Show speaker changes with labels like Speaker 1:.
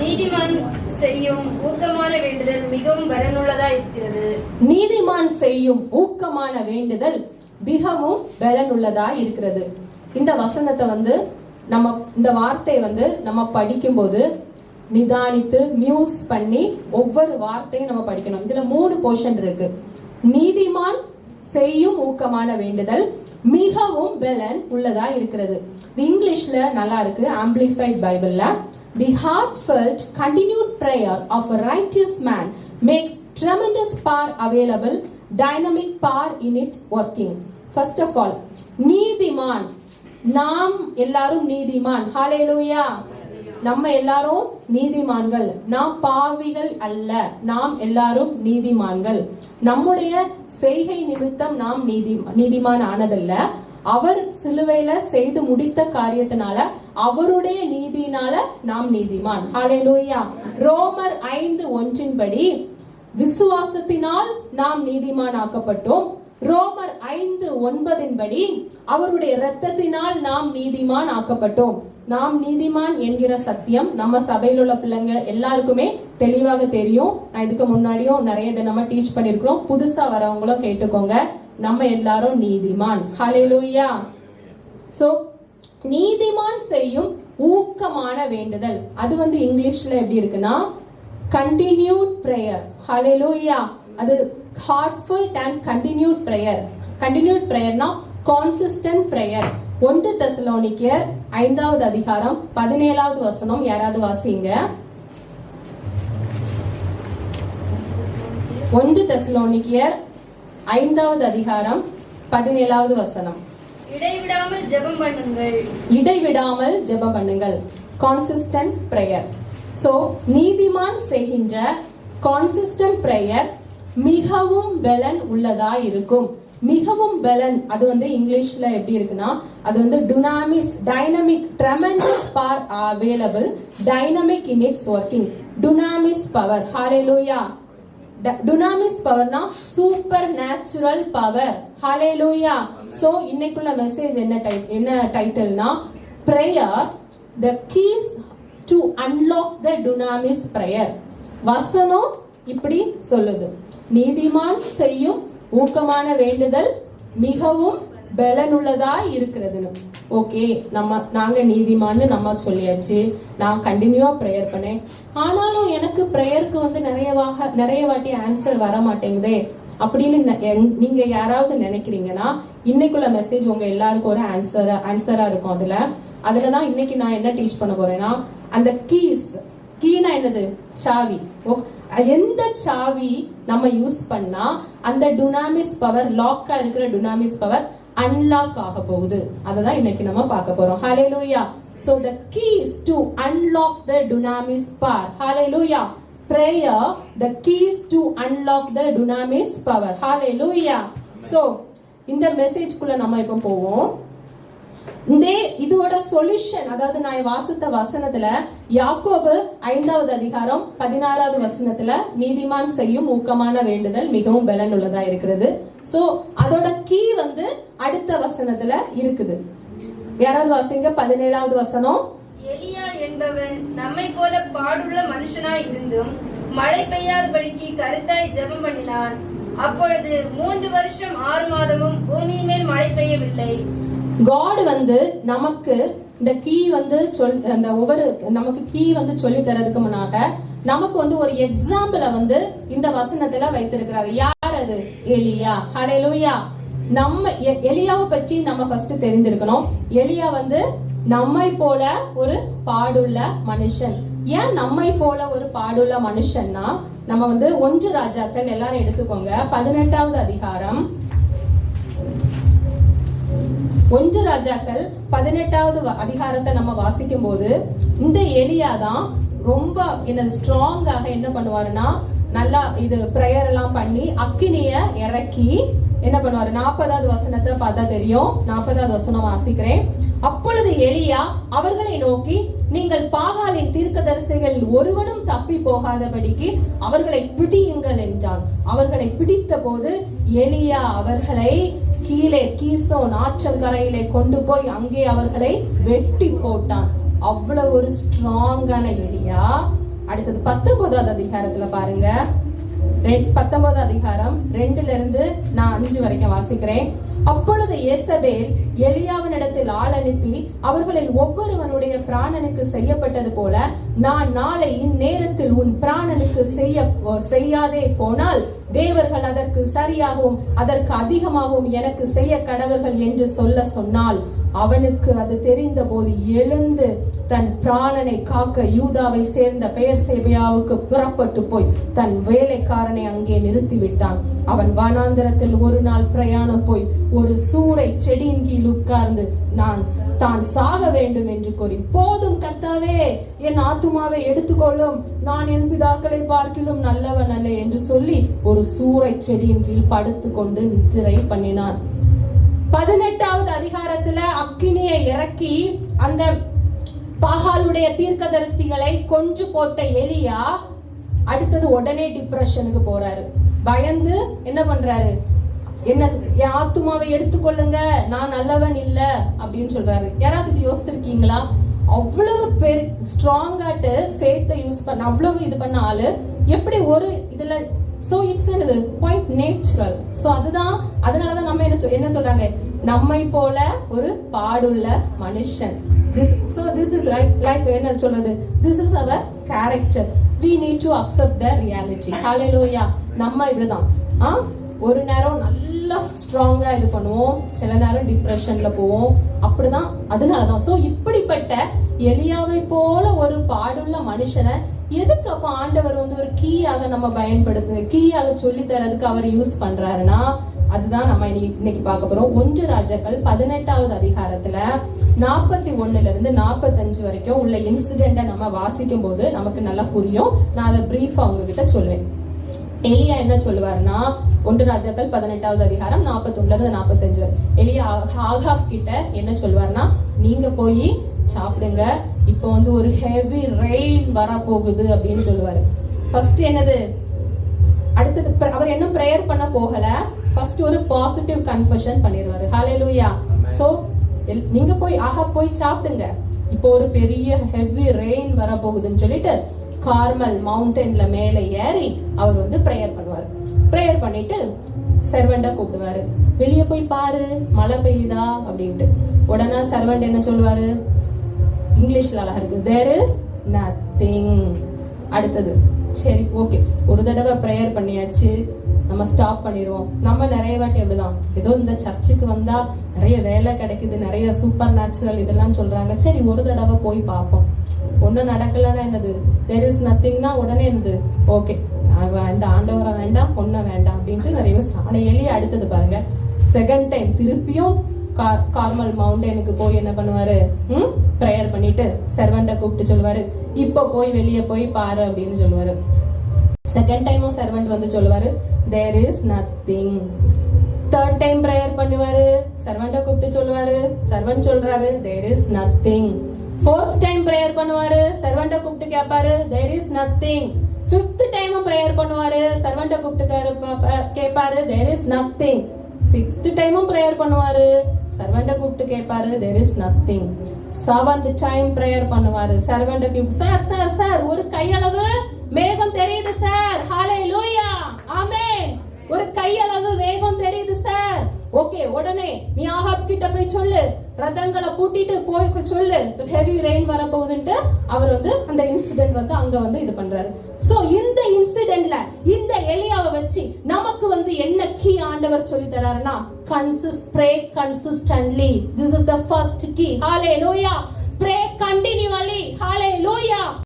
Speaker 1: நீதிமான் செய்யும் ஊக்கமான வேண்டுதல் மிகவும் பலனுள்ளதா இருக்கிறது.
Speaker 2: நீதிமான் செய்யும் ஊக்கமான வேண்டுதல் மிகவும் பலனுள்ளதா இருக்கிறது. இந்த வசனத்தை வந்து நம்ம இந்த வார்த்தையை வந்து நம்ம படிக்கும்போது நிதானித்து மியூஸ் பண்ணி ஒவ்வொரு வார்த்தையும் நம்ம படிக்கணும். இதுல மூணு போர்ஷன் இருக்கு. நீதிமான் செய்யும் ஊக்கமான வேண்டுதல் மிகவும் பெலன் உள்ளதா இருக்கிறது தி இங்கிலீஷ்ல நல்லா இருக்கு ஆம்பிளிஃபைட் பைபிள்ல the heartfelt continued prayer of a righteous man makes tremendous power available dynamic power in its working first of all நீதிமான் நாம் எல்லாரும் நீதிமான் ஹாலேலூயா நம்ம எல்லாரும் நீதிமான்கள். நாம் பாவிகள் அல்ல. நாம் எல்லாரும் நீதிமான்கள். நம்முடைய செய்கை நிமித்தம் நாம் நீதி நீதிமான் ஆனதல்ல. அவர் சிலுவையில செய்து முடித்த காரியத்தினால அவருடைய நீதினால நாம் நீதிமான். ஹalleluya ரோமர் ஐந்து ஒன்றின்படி விசுவாசத்தினால் நாம் நீதிமான் ஆக்கப்பட்டோம் ரோமர் ஐந்து ஒன்பதின்படி அவருடைய இரத்தத்தினால் நாம் நீதிமான் ஆக்கப்பட்டோம் நாம் நீதிமான் என்கிற சத்தியம் நம்ம சபையில் உள்ள பிள்ளைங்க எல்லாருக்குமே தெளிவாக தெரியும். நான் இதுக்கு முன்னாடியும் நிறைய இதை நம்ம டீச் பண்ணிருக்கிறோம் புதுசா வரவங்களும் கேட்டுக்கோங்க. நம்ம எல்லாரும் நீதிமான். ஹalleluya சோ நீதிமான் செய்யும் ஊக்கமான வேண்டுதல். அது வந்து இங்கிலீஷ்ல எப்படி இருக்குன்னா கண்டினியூட் ப்ரேயர் ஹalleluya அது heartful and continued prayer continued ப்ரேயர்னா consistent prayer ஒன்று தெசலோனிக்கர் ஐந்தாவது அதிகாரம் பதினேழாவது வசனம். யாராவது வாசிங்க. ஒன்று தெசலோனிக்கர் ஐந்தாவது அதிகாரம் பதினேழாவது வசனம்.
Speaker 1: இடைவிடாமல் ஜெபம் பண்ணுங்கள்.
Speaker 2: இடைவிடாமல் ஜெபம் பண்ணுங்கள். கான்சிஸ்டன்ட் பிரேயர் சோ நீதிமான் செய்கின்ற கான்சிஸ்டன்ட் பிரேயர் மிகவும் பலன் உள்ளதா இருக்கும் மிகவும் பெலன் அது வந்து இங்கிலீஷ்ல எப்படி இருக்குன்னா அது வந்து dunamis dynamic tremendous power available dynamic in its working dunamis power hallelujah டுனாமிஸ் பவர்னா supernatural power hallelujah so இன்னைக்குள்ள மெசேஜ் என்ன டைப் என்ன டைட்டில்னா prayer the keys to unlock the dunamis prayer வசனம் இப்படி சொல்லுது. நீதிமான் செய்யும் ஊக்கமான வேண்டுதல் மிகவும் பலனுள்ளதா இருக்கிறதுன்னு. ஓகே நம்ம நாங்க நீதிமான்னு நம்ம சொல்லியாச்சு. நான் கண்டினியூவா ப்ரேயர் பண்ணேன். ஆனாலும் எனக்கு ப்ரேயருக்கு வந்து நிறையவாக நிறைய வாட்டி ஆன்சர் வர மாட்டேங்குதே அப்படின்னு எங்- நீங்க யாராவது நினைக்கிறீங்கன்னா இன்னைக்குள்ள மெசேஜ் உங்க எல்லாருக்கும் ஒரு ஆன்சர் ஆன்சரா இருக்கும் அதுல. அதுலதான் இன்னைக்கு நான் என்ன டீச் பண்ண போறேன்னா அந்த கீஸ் கீனா என்னது? சாவி. ஓ- எந்த சாவி நம்ம யூஸ் பண்ணா அந்த டுனாமிஸ் பவர் லாக்கா இருக்கிற டுனாமிஸ் பவர் அன்லாக் ஆக போகுது அததான் இன்னைக்கு நம்ம பார்க்க போறோம் hallelujah so the keys to unlock the dunamis power hallelujah prayer the keys to unlock the dunamis power hallelujah so இந்த மெசேஜ் குள்ள நம்ம இப்போ போவோம் இந்த இதோட சொல்யூஷன் அதாவது நான் வாசித்த வசனத்துல யாக்கோபு ஐந்தாவது அதிகாரம் பதினாறாவது வசனத்துல நீதிமான் செய்யும் ஊக்கமான வேண்டுதல் மிகவும் பலன் உள்ளதா இருக்கிறது. சோ அதோட கீ வந்து அடுத்த வசனத்துல இருக்குது. யாராவது வாசிங்க? பதினேழாவது வசனம்.
Speaker 1: எலியா என்பவன் நம்மை போல பாடுள்ள மனுஷனாய் இருந்தும் மழை பெய்யாதபடிக்கு கருத்தாய் ஜெபம் பண்ணினான். அப்பொழுது மூன்று வருஷம் ஆறு மாதமும் பூமியின் மேல் மழை பெய்யவில்லை.
Speaker 2: காட் வந்து நமக்கு இந்த கீ வந்து சொல் அந்த ஒவ்வொரு நமக்கு கீ வந்து சொல்லி தரதுக்கு முன்னாக நமக்கு வந்து ஒரு எக்ஸாம்பிள வந்து இந்த வசனத்துல வைத்திருக்கிறாரு. யார் அது? எலியா. ஹalleluya நம்ம எ- எலியாவை பற்றி நம்ம ஃபர்ஸ்ட் தெரிந்திருக்கணும். எலியா வந்து நம்மை போல ஒரு பாடுள்ள மனுஷன். ஏன் நம்மை போல ஒரு பாடுள்ள மனுஷன்னா நம்ம வந்து ஒன்று ராஜாக்கள் எல்லாரும் எடுத்துக்கோங்க. பதினெட்டாவது அதிகாரம். ஒன்று ராஜாக்கள் பதினெட்டாவது வ- அதிகாரத்தை நம்ம வாசிக்கும் போது இந்த எலியா தான் ரொம்ப என்ன ஸ்ட்ராங்காக என்ன பண்ணுவாருன்னா நல்லா இது பிரேயர் எல்லாம் பண்ணி அக்கினிய இறக்கி என்ன பண்ணுவாரு? நாற்பதாவது வசனத்தை பார்த்தா தெரியும். நாற்பதாவது வசனம் வாசிக்கிறேன். அப்பொழுது எலியா அவர்களை நோக்கி நீங்கள் பாகாலின் தீர்க்கதரிசிகள் ஒருவனும் தப்பி போகாதபடிக்கு அவர்களை பிடியுங்கள் என்றான். அவர்களை பிடித்த போது எலியா அவர்களை கீழே கீசோன் ஆற்றங்கரையிலே கொண்டு போய் அங்கே அவர்களை வெட்டி போட்டான். அவ்வளவு ஒரு ஸ்ட்ராங்கான எலியா. அடுத்தது பத்தொன்பதாவது அதிகாரத்துல பாருங்க. ரெட்- பத்தொன்பது அதிகாரம் ரெண்டுல இருந்து நான் அஞ்சு வரைக்கும் வாசிக்கிறேன். அப்பொழுது இயேசபேல் எலியாவினிடத்தில் ஆள் அனுப்பி அவர்களில் ஒவ்வொருவனுடைய பிராணனுக்கு செய்யப்பட்டது போல நான் நாளை இந்நேரத்தில் உன் பிராணனுக்கு செய்ய செய்யாதே போனால் தேவர்கள் அதற்கு சரியாகவும் அதற்கு அதிகமாகவும் எனக்கு செய்ய கடவர்கள் என்று சொல்ல சொன்னால் அவனுக்கு அது தெரிந்த போது எழுந்து தன் பிராணனை காக்க யூதாவை சேர்ந்த பெயர் சேவையாவுக்கு புறப்பட்டு போய் தன் வேலைக்காரனை அங்கே நிறுத்திவிட்டான். அவன் வனாந்தரத்தில் ஒரு நாள் பிரயாணம் போய் ஒரு சூறை செடியின் கீழ் உட்கார்ந்து நான் தான் சாக வேண்டும் என்று கூறி போதும் கர்த்தாவே என் ஆத்துமாவை எடுத்துக்கொள்ளும். நான் என் பிதாக்களை பார்க்கிலும் நல்லவன் அல்ல என்று சொல்லி ஒரு சூறை செடியின் கீழ் படுத்துக்கொண்டு நித்திரை பண்ணினான். பதினெட்டாவது அதிகாரத்துல அக்கினியை இறக்கி அந்த பாகாலுடைய தீர்க்கதரிசிகளை கொஞ்சு போட்ட எலியா அடுத்தது உடனே டிப்ரெஷனுக்கு போறாரு. பயந்து என்ன பண்றாரு? என்ன என் ஆத்துமாவை எடுத்துக்கொள்ளுங்க நான் நல்லவன் இல்ல அப்படின்னு சொல்றாரு. யாராவது இது யோசிச்சிருக்கீங்களா அவ்வளவு பெரு ஸ்ட்ராங்காட்டு ஃபேத்தை யூஸ் பண்ண அவ்வளவு இது பண்ண ஆளு. எப்படி ஒரு இதுல சோ இட்ஸ் என்னது குவைட் நேச்சுரல் சோ அதுதான் அதனாலதான் நம்ம என்ன சொல்- என்ன சொல்றாங்க? நம்மை போல ஒரு பாடுள்ள மனுஷன். This so this is like like என்ன சொல்றது? This is our character we need to accept the reality hallelujah நம்ம இப்படிதான் ஆ? ஒரு நேரம் நல்லா ஸ்ட்ராங்கா இது பண்ணுவோம். சில நேரம் டிப்ரெஷன்ல போவோம். அப்படிதான் அதனாலதான். சோ இப்படிப்பட்ட எலியாவை போல ஒரு பாடுள்ள மனுஷனை எதுக்கு அப்ப ஆண்டவர் வந்து ஒரு கீயாக நம்ம பயன்படுத்து கீயாக சொல்லி தரதுக்கு அவர் யூஸ் பண்றாருன்னா அதுதான் நம்ம இன்னைக்கு இன்னைக்கு பார்க்க போறோம். ஒன்று ராஜாக்கள் பதினெட்டாவது அதிகாரத்துல நாற்பத்தி ஒண்ணுல இருந்து நாற்பத்தஞ்சு வரைக்கும் உள்ள இன்சிடென்ட நம்ம வாசிக்கும் போது நமக்கு நல்லா புரியும். நான் அதை பிரீஃபா உங்ககிட்ட சொல்லுவேன் எலியா என்ன சொல்லுவாருன்னா ஒன்று ராஜாக்கள் பதினெட்டாவது அதிகாரம் நாற்பத்தொன்னுல இருந்து நாற்பத்தஞ்சு எலியா ஆகாப் கிட்ட என்ன சொல்லுவாருன்னா நீங்க போய் சாப்பிடுங்க. இப்போ வந்து ஒரு ஹெவி ரெயின் வரப்போகுது அப்படின்னு சொல்லுவாரு. ஃபர்ஸ்ட் என்னது? அடுத்தது அவர் இன்னும் ப்ரேயர் பண்ண போகல. ஃபர்ஸ்ட் ஒரு பாசிட்டிவ் கன்ஃபஷன் பண்ணிடுவாரு. ஹalleluya சோ நீங்க போய் ஆஹா போய் சாப்பிடுங்க. இப்போ ஒரு பெரிய ஹெவி ரெயின் வர போகுதுன்னு சொல்லிட்டு கார்மல் மவுண்டன்ல மேல ஏறி அவர் வந்து ப்ரேயர் பண்ணுவாரு. ப்ரேயர் பண்ணிட்டு சர்வெண்ட கூப்பிடுவாரு. வெளிய போய் பாரு மழை பெய்யுதா? அப்படின்ட்டு. உடனே சர்வெண்ட் என்ன சொல்லுவாரு? இங்கிலீஷ்ல அழகா இருக்கு. தேர் இஸ் நத்திங் அடுத்தது. சரி ஓகே ஒரு தடவை ப்ரேயர் பண்ணியாச்சு. நம்ம ஸ்டாப் பண்ணிடுவோம். நம்ம நிறைய வாட்டி அப்படிதான். ஏதோ இந்த சர்ச்சுக்கு வந்தா நிறைய வேலை கிடைக்குது நிறைய சூப்பர் நேச்சுரல் இதெல்லாம் சொல்றாங்க. சரி ஒரு தடவை போய் பார்ப்போம். ஒன்றும் நடக்கலன்னா என்னது? தெர் இஸ் நத்திங்னா உடனே என்னது? ஓகே இந்த ஆண்டவரை வேண்டாம் பொண்ணை வேண்டாம் அப்படின்ட்டு நிறைய ஆனால் எளிய அடுத்தது பாருங்க. செகண்ட் டைம் திருப்பியும் கார்மல் மவுண்டனுக்கு போய் என்ன பண்ணுவாரு? ம்? ப்ரேயர் பண்ணிட்டு சர்வெண்ட கூப்பிட்டு சொல்லுவாரு. இப்ப போய் வெளிய போய் பாரு அப்படின்னு சொல்லுவாரு. செகண்ட் டைமும் சர்வெண்ட் வந்து சொல்லுவாரு. There is nothing third time prayer பண்ணுவாரு. சர்வண்ட்டை கூப்பிட்டு சொல்லுவாரு. சர்வெண்ட் சொல்றாரு. There is nothing fourth time prayer பண்ணுவாரு. சர்வெண்ட கூப்பிட்டு கேட்பாரு தேர் இஸ் நத்திங் ஃபிஃப்த் டைமும் ப்ரேயர் பண்ணுவாரு. சர்வண்ட்டை கூப்பிட்டு கேட்பாரு தேர் இஸ் நத்திங் சிக்ஸ்த் டைமும் ப்ரேயர் பண்ணுவாரு. சர்வெண்ட கூப்பிட்டு கேட்பாரு there is nothing seventh time prayer பண்ணுவாரு. சர்வெண்ட கூப்பிட்டு சார் சார் சார் ஒரு கையளவு மேகம் தெரியுது சார் ஹாலே லூயா ஆமென் ஒரு கையளவு வேகம் தெரியுது சார் ஓகே உடனே நீ ஆகாப் கிட்ட போய் சொல்லு. ரதங்களை பூட்டிட்டு போய் சொல்லு ஹெவி ரெயின் வர போகுதுன்ட்டு அவர் வந்து அந்த இன்சிடென்ட் வந்து அங்க வந்து இது பண்றாரு. சோ இந்த இன்சிடென்ட்ல இந்த எலியாவை வச்சு நமக்கு வந்து என்ன கீ ஆண்டவர் சொல்லி தராருன்னா கன்சிஸ் pray consistently this is the first key hallelujah pray continually Halle Loya